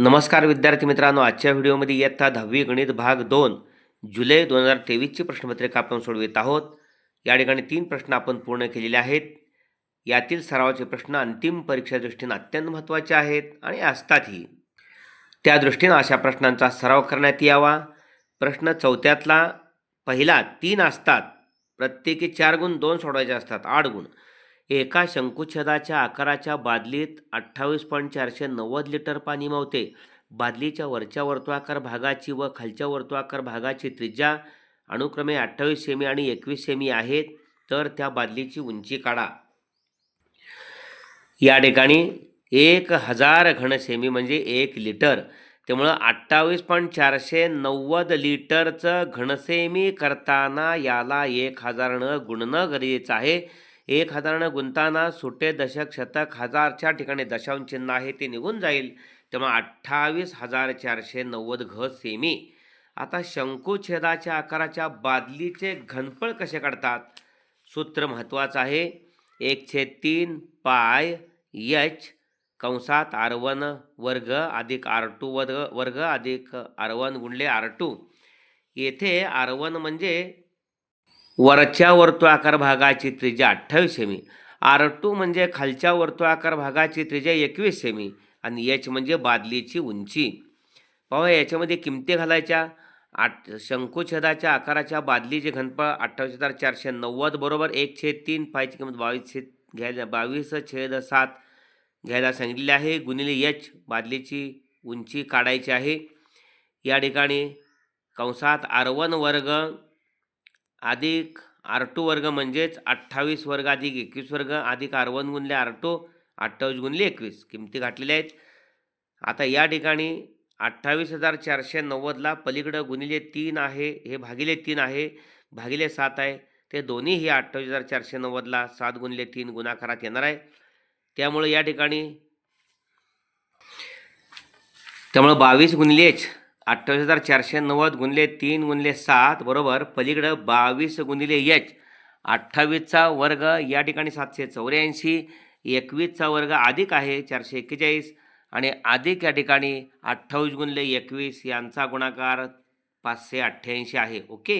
नमस्कार विद्यार्थी मित्रांनो आजच्या व्हिडिओमध्ये इयत्ता दहावी गणित भाग दोन जुलै दोन हजार तेवीसची प्रश्नपत्रिका आपण सोडवित आहोत. या ठिकाणी तीन प्रश्न आपण पूर्ण केलेले आहेत. यातील सरावाचे प्रश्न अंतिम परीक्षा दृष्टीने अत्यंत महत्त्वाचे आहेत आणि असतातही. त्या दृष्टीनं अशा प्रश्नांचा सराव करण्यात यावा. प्रश्न चौथ्यातला पहिला तीन असतात. प्रत्येकी चार गुण दोन सोडवायचे असतात आठ गुण. एका शंकुच्छेदाच्या आकाराच्या बादलीत अठ्ठावीस पॉईंट चारशे नव्वद लिटर पाणी मावते. बादलीच्या वरच्या वर्तुळाकार भागाची व खालच्या वर्तुळाकार भागाची त्रिज्या अनुक्रमे अठ्ठावीस सेमी आणि एकवीस सेमी आहेत तर त्या बादलीची उंची काढा. या ठिकाणी एक हजार घनसेमी म्हणजे एक लिटर. त्यामुळं अठ्ठावीस पॉईंट चारशे नव्वद लिटरचं घनसेमी करताना याला एक हजारनं गुणणं गरजेचं आहे. एक हजारानं गुंताना सुटे दशक शतक हजारच्या ठिकाणी दशांश चिन्ह आहे ते निघून जाईल. त्यामुळे अठ्ठावीस हजार चारशे नव्वद घ सेमी. आता शंकुछेदाच्या आकाराच्या बादलीचे घनफळ कसे काढतात? सूत्र महत्त्वाचं आहे. एक छेद तीन पाय यच कंसात आर वन वर्ग अधिक आर टू वर्ग वर्ग अधिक आर वन गुणले आर टू. येथे आर वन म्हणजे वरच्या वर्तुळाकार भागाची त्रिज्या अठ्ठावीस सेमी आर टू म्हणजे खालच्या वर्तुळाकार भागाची त्रिज्या एकवीस सेमी आणि एच म्हणजे बादलीची उंची. पाहूया याच्यामध्ये किमती घालायच्या. आठ शंकुछेदाच्या आकाराच्या बादलीचे घनफळ अठ्ठावीस हजार चारशे नव्वद बरोबर एक छेद तीन पायची किंमत बावीस छेद घ्यायला बावीस छेद सात घ्यायला सांगितलेली आहे. गुणिले एच बादलीची उंची काढायची आहे. या ठिकाणी कंसात आर वन वर्ग अधिक आर टू वर्ग म्हणजेच अठ्ठावीस वर्ग अधिक एकवीस वर्ग अधिक आर वन गुणले आर टू अठ्ठावीस गुणले एकवीस. किमती घातलेल्या आहेत? आता या ठिकाणी अठ्ठावीस हजार चारशे नव्वदला पलीकडं गुणिले तीन आहे हे भागिले तीन आहे भागिले सात आहे. ते दोन्ही हे अठ्ठावीस हजार चारशे नव्वदला सात गुणिले तीन गुणाकारात येणार आहे. त्यामुळे या ठिकाणी त्यामुळं बावीस गुणिलेच अठ्ठावीस हजार चारशे नव्वद गुणले तीन गुणले सात बरोबर पलीकडं बावीस गुणिले एच. अठ्ठावीसचा वर्ग या ठिकाणी सातशे चौऱ्याऐंशी एकवीसचा वर्ग अधिक आहे चारशे एक्केचाळीस आणि अधिक या ठिकाणी अठ्ठावीस गुणले एकवीस यांचा गुणाकार पाचशे अठ्ठ्याऐंशी आहे. ओके?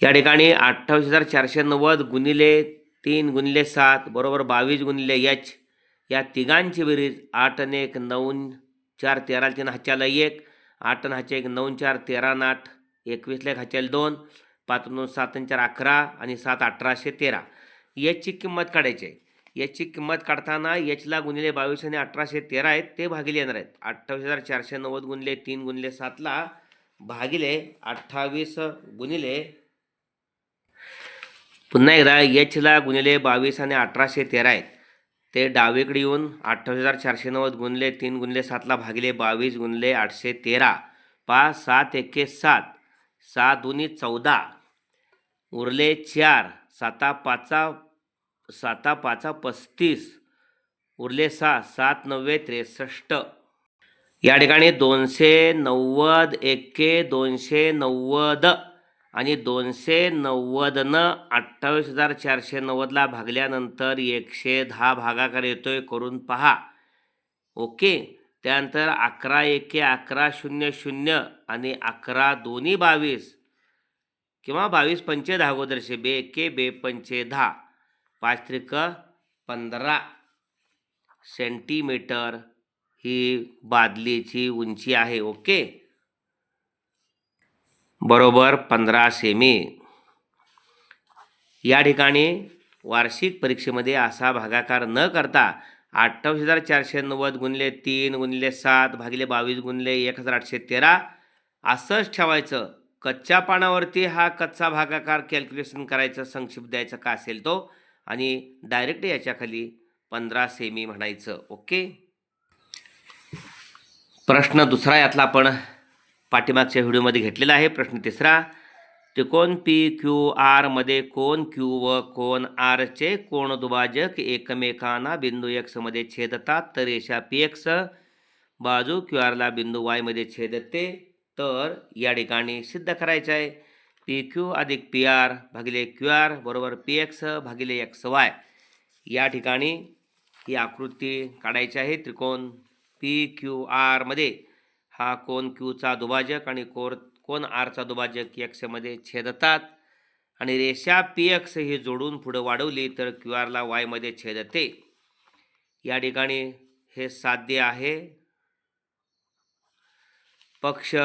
या ठिकाणी अठ्ठावीस हजार चारशे नव्वद गुणिले तीन गुणिले सात बरोबर बावीस गुणिले एच. या तिघांची बेरीज आठ आणि एक नऊ चार तेरा तीन हाच्याला एक आठ आणि हाच्या एक नऊ चार तेरा आणि आठ एकवीसला एक हाच्याला दोन पाच दोन सात आणि चार अकरा आणि सात अठराशे तेरा. याची किंमत काढायची आहे. याची किंमत काढताना एचला गुणिले बावीस आणि अठराशे तेरा आहेत ते भागिले येणार आहेत. अठ्ठावीस हजार चारशे नव्वद गुणिले तीन गुणिले सातला भागिले अठ्ठावीस गुणिले पुन्हा एकदा एचला गुणिले बावीस आणि अठराशे तेरा आहेत. ते डावीकडे येऊन अठ्ठावीस हजार चारशे नव्वद गुणले तीन गुणले सातला भागिले बावीस गुणले आठशे तेरा. पाच सात एके सात. सात दोन्ही चौदा. उरले चार. साता पाचा साता पाचा पस्तीस. उरले सहा सात नव्वे त्रेसष्ट. या ठिकाणी दोनशे नव्वद एके दोनशे नव्वद. आणि दोनशे नव्वदनं अठ्ठावीस हजार चारशे नव्वदला भागल्यानंतर एकशे दहा भागाकार येतोय. करून पहा. ओके? त्यानंतर अकरा एके अकरा शून्य शून्य आणि अकरा दोन्ही बावीस. किंवा बावीस पंचे दहा अगोदरशे बे एके बे पंचे दहा. पाच त्रिक पंधरा सेंटीमीटर ही बादलीची उंची आहे. ओके? बरोबर पंधरा सेमी. या ठिकाणी वार्षिक परीक्षेमध्ये असा भागाकार न करता अठ्ठावीस हजार चारशे नव्वद गुणले तीन गुणले सात भागिले बावीस गुणले एक हजार आठशे तेरा असंच ठेवायचं. कच्च्या पानावरती हा कच्चा भागाकार कॅल्क्युलेशन करायचं संक्षिप्त द्यायचं का असेल तो? आणि डायरेक्ट याच्याखाली पंधरा सेमी म्हणायचं ओके? प्रश्न दुसरा यातला आपण पाठीमागच्या व्हिडिओमध्ये घेतलेला आहे प्रश्न तिसरा. त्रिकोण पी क्यू आरमध्ये कोण क्यू व कोण आरचे कोण दुभाजक एकमेकांना बिंदू एक्समध्ये छेदतात तर रेषा पी एक्स बाजू क्यू आरला बिंदू वायमध्ये छेदते तर या ठिकाणी सिद्ध करायचं आहे. पी क्यू अधिक पी आर भागिले क्यू आर बरोबर पी एक्स भागिले एक्स वाय या ठिकाणी ही आकृती काढायची आहे. त्रिकोण पी क्यू आरमध्ये हा कोण क्यूचा दुभाजक आणि कोर कोण आरचा दुभाजक एक्समध्ये छेदतात. आणि रेषा पी एक्स ही जोडून पुढं वाढवली तर क्यू आरला वायमध्ये छेदते. या ठिकाणी हे साध्य आहे. पक्ष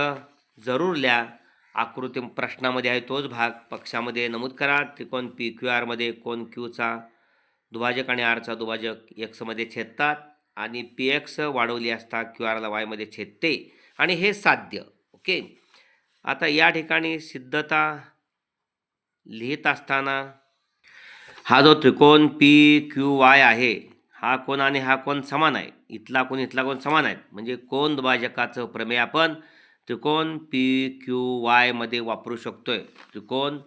जरूर लिहा आकृती प्रश्नामध्ये आहे तोच भाग. पक्षामध्ये नमूद करा. त्रिकोण पी क्यू आरमध्ये कोण क्यूचा दुभाजक आणि आरचा दुभाजक एक्समध्ये छेदतात. आणि पी एक्स वाढवली असता क्यू आरला वायमध्ये छेदते. आणि हे साध्य ओके? आता या ठिकाणी सिद्धता लिहित असताना हा जो त्रिकोण पी क्यू वाय आहे हा कोण आणि हा कोण समान आहे? इथला कोण इथला कोण समान आहेत? म्हणजे कोण दुभाजकाचं प्रमेय आपण त्रिकोण पी क्यू वायमध्ये वापरू शकतोय. त्रिकोण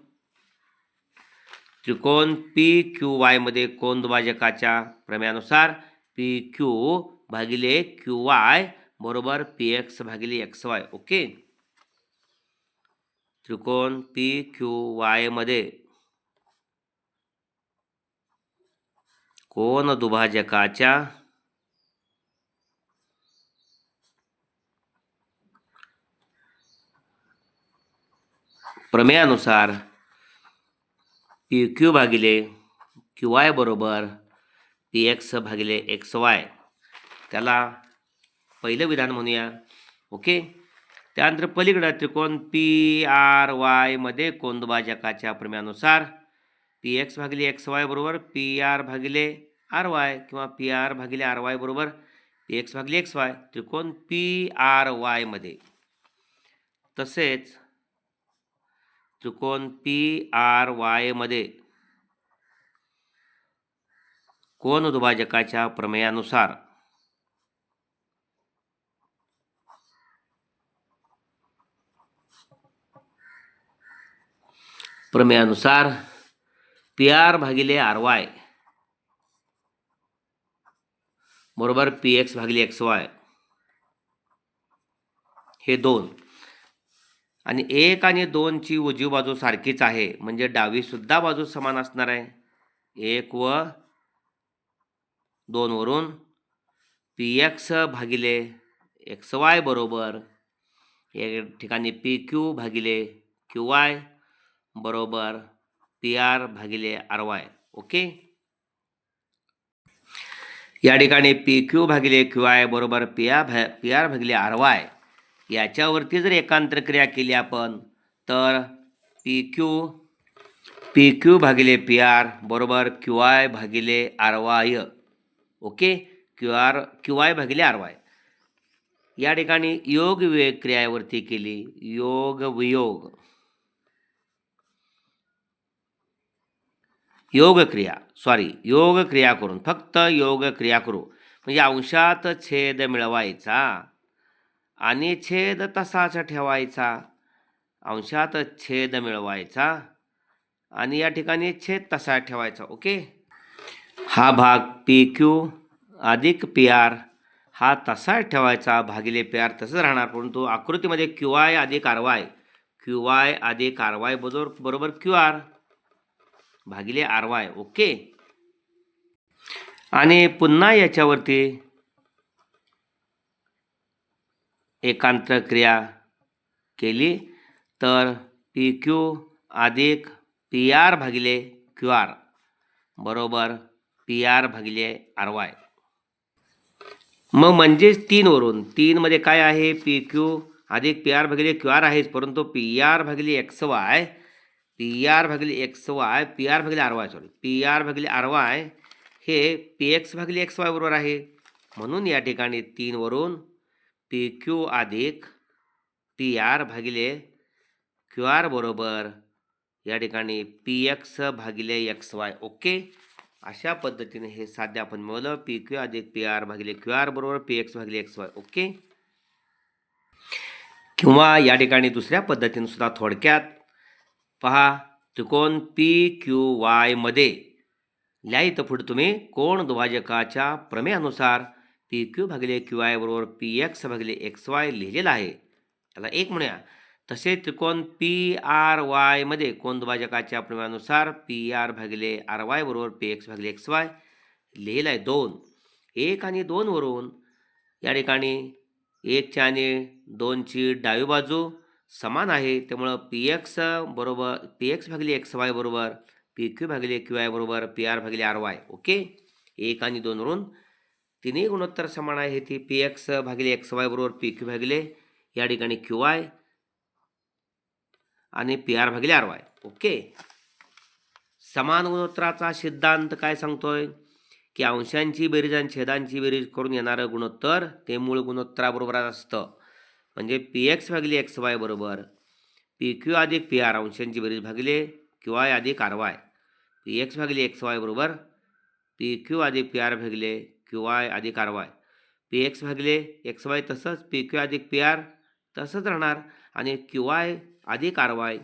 त्रिकोण पी क्यू वायमध्ये कोण दुभाजकाच्या प्रमेयानुसार पी क्यू भागिले क्यू वाय बरोबर पी एक्स भागिले एक्स वाय ओके? त्रिकोण पी क्यू वायमध्ये कोण दुभाजकाच्या प्रमेयानुसार पी क्यू भागिले क्यू वाय बरोबर पी एक्स भागिले एक्स वाय त्याला पहिलं विधान म्हणूया. ओके? त्यानंतर पलीकडं त्रिकोण पी आर वायमध्ये कोण दुभाजकाच्या प्रमेयानुसार पी एक्स भागिले एक्स वाय बरोबर पी आर भागिले आर वाय किंवा पी आर भागिले आर वाय बरोबर पी एक्स भागिले एक्स वाय त्रिकोण पी आर वायमध्ये तसेच त्रिकोण पी आर वायमध्ये कोण दुभाजकाच्या प्रमेयानुसार प्रमेयानुसार पी आर भागिले आर वाय. बरोबर पी एक्स भागिले एक्स वाय. हे दोन. आणि एक आणि दोनची उजवी बाजू सारखीच आहे. म्हणजे डावीसुद्धा बाजू समान असणार आहे. एक व दोनवरून पी एक्स भागिले एक्स वाय बरोबर. एक ठिकाणी पी क्यू भागिले क्यू वाय. बरोबर. पी आर भागिले आर वाय ओके? या ठिकाणी पी क्यू भागिले क्यू आय बरोबर पी आर भा पी आर भागिले आर वाय याच्यावरती जर एकांतर क्रिया केली आपण तर पी क्यू पी क्यू भागिले पी आर बरोबर क्यू आय भागिले R Y okay? Q R Q I भागिले आर वाय या ठिकाणी योग वियोग क्रियावरती केली. योग वियोग. योग क्रिया सॉरी योग क्रिया करून फक्त योग क्रिया करू म्हणजे अंशात छेद मिळवायचा आणि छेद तसाच ठेवायचा. अंशात छेद मिळवायचा आणि या ठिकाणी छेद तसा ठेवायचा ओके? हा भाग पी क्यू अधिक पी आर हा तसा ठेवायचा भागिले पी आर तसंच राहणार परंतु आकृतीमध्ये क्यू आय अधिक आर वाय क्यू आय अधिक आर वाय बरोबर बरोबर क्यू आर भागिले आर वाय. ओके? आणि पुन्हा याच्यावरती एकांतर क्रिया केली. तर पी क्यू अधिक पी आर भागिले क्यू आर बरोबर पी आर भागिले आर वाय. मग म्हणजेच तीनवरून तीनमध्ये काय आहे? पी क्यू अधिक पी आर भागिले क्यू आर आहेच. परंतु पी आर भागिले एक्स वाय पी आर भागिले एक्स वाय पी आर भागिले R Y sorry P R भागिले आर वाय हे पी एक्स भागिले एक्स वाय बरोबर आहे. म्हणून या ठिकाणी तीनवरून पी क्यू अधिक पी आर भागिले क्यू आर बरोबर या ठिकाणी पी एक्स भागिले एक्स वाय ओके? अशा पद्धतीने हे साध्य आपण मिळवलं. पी क्यू अधिक पी आर भागिले क्यू आर बरोबर पी एक्स भागिले एक्स वाय ओके? किंवा या ठिकाणी दुसऱ्या पद्धतीने सुद्धा थोडक्यात पहा त्रिकोण पी क्यू वायमध्ये इथं पुढे तुम्ही कोण दुभाजकाच्या प्रमेयानुसार पी क्यू भागिले क्यू आय बरोबर पी एक्स भागिले एक्स वाय लिहिलेलं आहे? त्याला एक म्हणूया. तसे त्रिकोण पी आर वायमध्ये कोण दुभाजकाच्या प्रमेयानुसार पी आर भागिले आर वाय बरोबर पी एक्स भागिले एक्स वाय लिहिलं आहे? दोन. एक आणि दोनवरून या ठिकाणी एकची आणि दोनची डावी बाजू समान आहे. त्यामुळं पी एक्स बरोबर पी एक्स भागिले एक्स वाय बरोबर पी क्यू भागिले क्यू आय बरोबर पी आर भागिले आर वाय ओके? एक आणि दोनवरून तिन्ही गुणोत्तर समान आहे. ती पी एक्स भागिले एक्स वाय बरोबर पी क्यू भागिले या ठिकाणी क्यू आय आणि पी आर भागिले आर वाय ओके? समान गुणोत्तराचा सिद्धांत काय सांगतोय? की अंशांची बेरीज आणि छेदांची बेरीज करून येणारं गुणोत्तर ते मूळ गुणोत्तराबरोबर असतं. म्हणजे पी एक्स भागिले एक्स वाय बरोबर. पी क्यू अधिक पी आर अंशांची बेरीज भागिले क्यू आय अधिक आर वाय. पी एक्स भागिले एक्स वाय बरोबर. पी क्यू अधिक पी आर भागिले क्यू आय अधिक आर वाय. पी एक्स भागिले एक्स वाय तसंच पी क्यू अधिक पी आर तसंच राहणार आणि क्यू आय अधिक आर वाय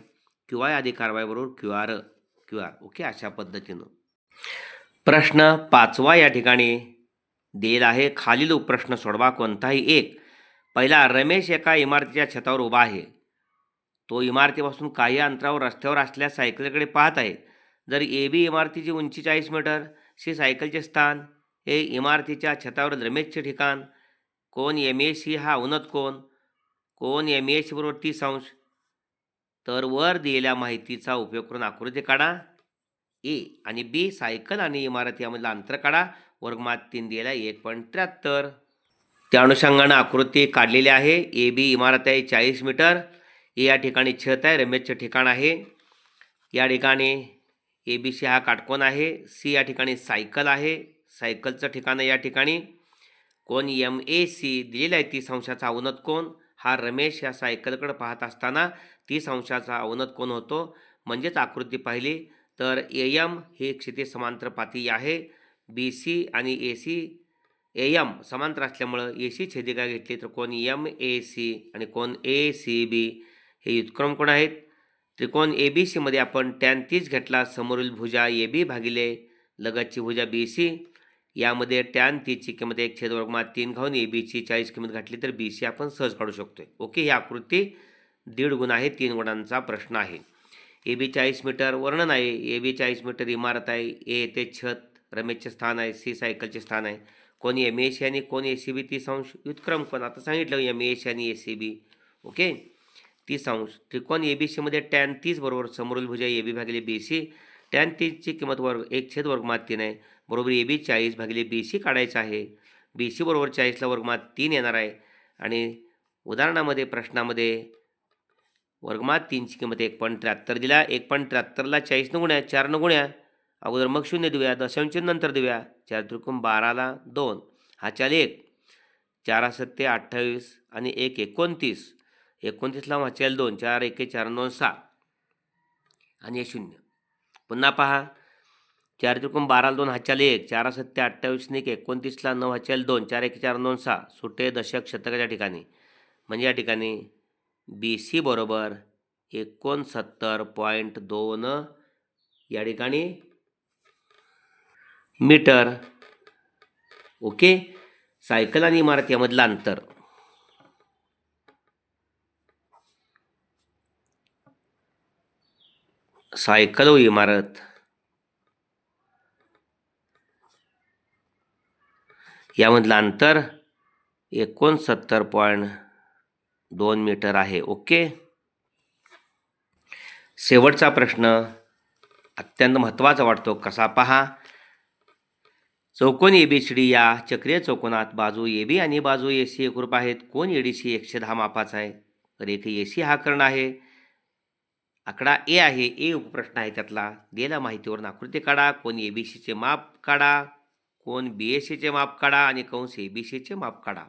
क्यू आय अधिक आर वाय बरोबर Q R Q R. Okay अशा पद्धतीनं. प्रश्न पाचवा या ठिकाणी दिलेला आहे. खालील उपप्रश्न सोडवा कोणताही एक. पहिला रमेश एका इमारतीच्या छतावर उभा आहे. तो इमारतीपासून काही अंतरावर रस्त्यावर असल्या सायकलकडे पाहत आहे. जर ए बी इमारतीची उंची चाळीस मीटर सी सायकलचे स्थान ए इमारतीच्या छतावर रमेशचे ठिकाण कोण एम ए सी हा उन्नत कोण कोण एम ए सी बरोबर तीस अंश तर वर दिलेल्या माहितीचा उपयोग करून आकृती काढा. ए आणि बी सायकल आणि इमारत यामधलं अंतर काढा. वर्गमात तीन दिलेला एक पॉईंट त्र्याहत्तर. त्या अनुषंगानं आकृती काढलेली आहे. ए बी इमारत आहे चाळीस मीटर. ए या ठिकाणी छत आहे रमेशचं ठिकाण आहे. या ठिकाणी ए बी सी हा काटकोन आहे. सी या ठिकाणी सायकल आहे. सायकलचं ठिकाण आहे या ठिकाणी. कोण एम ए सी दिलेला आहे तीस अंशाचा अवनत कोण? हा रमेश या सायकलकडे पाहत असताना तीस अंशाचा अवनत कोण होतो? म्हणजेच आकृती पाहिली. तर ए एम ही क्षितिज समांतर पाती आहे. बी सी आणि ए सी ए एम समांतर असल्यामुळं ए सी छेदिका घेतली? तर कोण एम ए सी आणि कोण ए सी बी हे युत्क्रम कोण आहेत? त्रिकोण ए बी सीमध्ये आपण टॅन तीस घेतला समोरील भुजा ए बी भागिले लगतची भुजा बी सी यामध्ये टॅन तीसची किंमत एक छेद वर्गमात तीन घाऊन ए बीची चाळीस किंमत घातली तर बी सी आपण सहज काढू शकतो ओके ही आकृती दीड गुण आहे तीन गुणांचा प्रश्न आहे. ए बी चाळीस मीटर वर्णन आहे ए बी चाळीस मीटर इमारत आहे ए ते छत रमेशचे स्थान आहे सी सायकलचे स्थान आहे. कोणी एम ए सी आणि कोण ए सी बी तीस अंश व्युत्क्रम कोण? आता सांगितलं एम ए सी आणि ए सी बी ओके? तीस अंश. त्रिकोण ए बी सीमध्ये टॅन तीस बरोबर समोरील भुजा ए बी भागिले बी सी टॅन तीसची किंमत वर्ग एक छेद वर्गमात तीन आहे. बरोबर ए बी चाळीस भागिले बी सी काढायचं आहे. बी सी बरोबर चाळीसला वर्गमात तीन येणार आहे. आणि उदाहरणामध्ये प्रश्नामध्ये वर्गमात तीनची किंमत एक पॉईंट त्र्याहत्तर दिला. एक पॉईंट त्र्याहत्तरला चाळीसनं गुण्या चारनं गुण्या अगोदर मग शून्य देऊया दशांश नंतर देऊया. चार त्रिकोण बाराला दोन हा एक. चार सत्ते अठ्ठावीस आणि एक एकोणतीस. एकोणतीसला वाचायला दोन चार एके चार दोन सहा आणि हे शून्य. पुन्हा पहा. चार त्रिकोण बाराला दोन हाच्याल एक. चार सत्ते अठ्ठावीस एक. एकोणतीसला नऊ हाच्याल दोन. चार एक चार दोन सहा सुटे दशक शतकाच्या ठिकाणी. म्हणजे या ठिकाणी बी सी बरोबर एकोणसत्तर पॉईंट दोन या ठिकाणी मीटर. ओके? सायकल आणि इमारत यामधलं अंतर. सायकल व इमारत. यामधलं अंतर एकोणसत्तर पॉईंट दोन मीटर आहे. ओके? शेवटचा प्रश्न अत्यंत महत्त्वाचा वाटतो. कसा पहा? चौकोन ए बी सी डी या चक्रीय चौकोनात बाजू ए बी आणि बाजू ए सी एकरूप आहेत. कोण ए डी सी एकशे दहा मापाचा आहे? तर एक ए सी हा कर्ण आहे. आकडा ए आहे. ए उपप्रश्न आहे त्यातला. दिलेल्या माहितीवरून आकृती काढा. कोण ए बी सीचे माप काढा. कोण बी एस सीचे माप काढा आणि कंस ए बी सीचे माप काढा.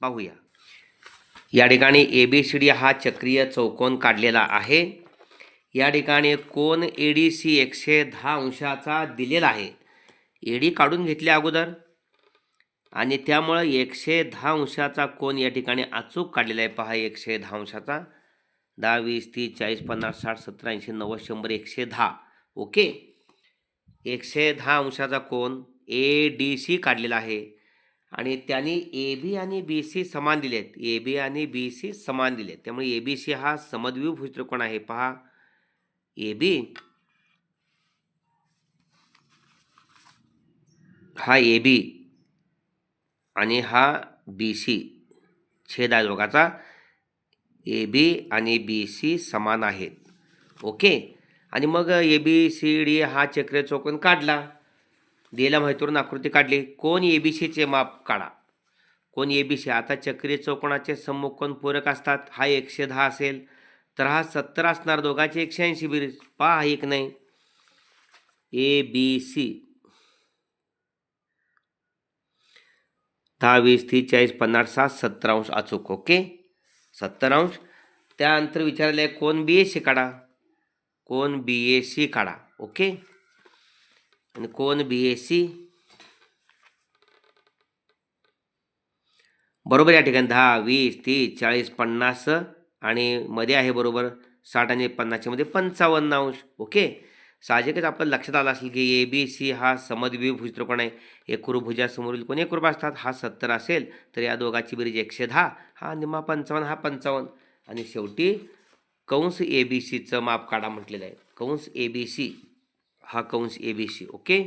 पाहूया. या ठिकाणी ए बी सी डी हा चक्रीय चौकोन काढलेला आहे. या ठिकाणी कोण ए डी सी एकशे दहा अंशाचा दिलेला आहे? ए डी काढून घेतली अगोदर. आणि त्यामुळं एकशे दहा अंशाचा कोण या ठिकाणी अचूक काढलेला आहे. पहा एकशे दहा अंशाचा. दहा वीस तीस चाळीस पन्नास साठ सत्तर ऐंशी नव्वद शंभर एकशे दहा. ओके? एकशे दहा अंशाचा कोण ए डी सी काढलेला आहे. आणि त्यांनी ए बी आणि बी सी समान दिले आहेत ए बी आणि बी सी समान दिले आहेत त्यामुळे ए बी सी हा समद्विभुज त्रिकोण आहे. पहा ए बी हा ए बी आणि हा बी सी छेद आहे दोघाचा ए बी आणि बी सी समान आहेत. ओके? आणि मग ए बी सी डी हा चक्र चौकोन काढला. दिलेल्या माहितीवरून आकृती काढली. कोण ए बी सीचे माप काढा? कोण ए बी सी? आता चक्रीय चौकोनाचे सम्मुख कोण पूरक असतात. हा एकशे दहा असेल. तर हा सत्तर असणार दोघांचे एकशे ऐंशी बिरीज पहा एक नाही. A B C. दहा वीस तीस चाळीस पन्नास सात सत्तर अंश अचूक ओके? सत्तर अंश. त्यानंतर विचारले कोण बी एस सी काढा? कोण बी एस सी काढा ओके? आणि कोण बी एस सी बरोबर या ठिकाणी दहा वीस तीस चाळीस पन्नास आणि मध्ये आहे बरोबर साठ आणि पन्नासच्या मध्ये पंचावन्न अंश ओके? साहजिकच आपण लक्षात आलं असेल की ए बी सी हा समद्विभुज त्रिकोण आहे. एकूरभुजासमोरील कोणी कुरुभ असतात? हा सत्तर असेल. तर या दोघाची बेरीज एकशे दहा हा निम्मा पंचावन्न हा पंचावन्न. आणि शेवटी कंस ए बी सीचं माप काढा म्हटलेलं आहे. कंस ए बी सी हा कंस ए बी सी ओके?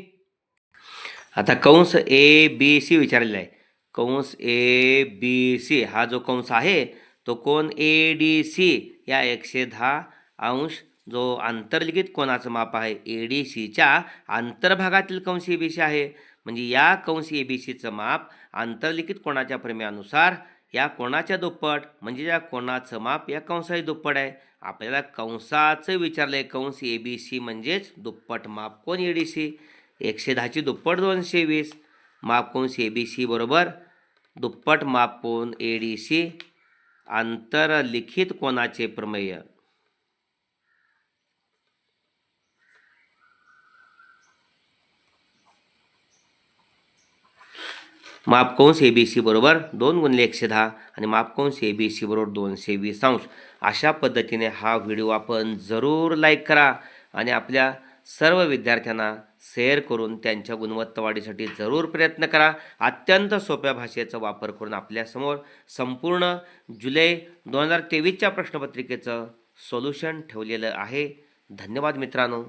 आता कंस ए बी सी विचारलेला आहे. कंस ए बी सी हा जो कंस आहे तो कोण? ए डी सी या एकशे दहा अंश जो आंतरलिखित कोणाचं माप आहे ए डी सीच्या आंतरभागातील कंस ए बी सी आहे. म्हणजे या कंस ए बी सीचं माप आंतरलिखित कोणाच्या प्रमेयानुसार या कोणाच्या दुप्पट म्हणजे या कोणाचं माप या कंसाची दुप्पट आहे. आपल्याला कंसाचं विचारलं आहे कंस ए बी सी म्हणजेच दुप्पट माप कोण ए डी सी एकशे दहाची दुप्पट दोनशे वीस. माप कंस ए बी सी बरोबर? दुप्पट माप कोण ए डी सी आंतरलिखित कोणाचे प्रमेय. मापकंस ए बी सी बरोबर दोन गुणले एकशे दहा आणि मापकंस ए बी सी बरोबर दोनशे वीस अंश? अशा पद्धतीने हा व्हिडिओ आपण जरूर लाईक करा आणि आपल्या सर्व विद्यार्थ्यांना शेअर करून त्यांच्या गुणवत्ता वाढीसाठी जरूर प्रयत्न करा. अत्यंत सोप्या भाषेचा वापर करून आपल्यासमोर संपूर्ण जुलै दोन हजार तेवीसच्या प्रश्नपत्रिकेचं सोल्युशन ठेवलेलं आहे. धन्यवाद मित्रांनो.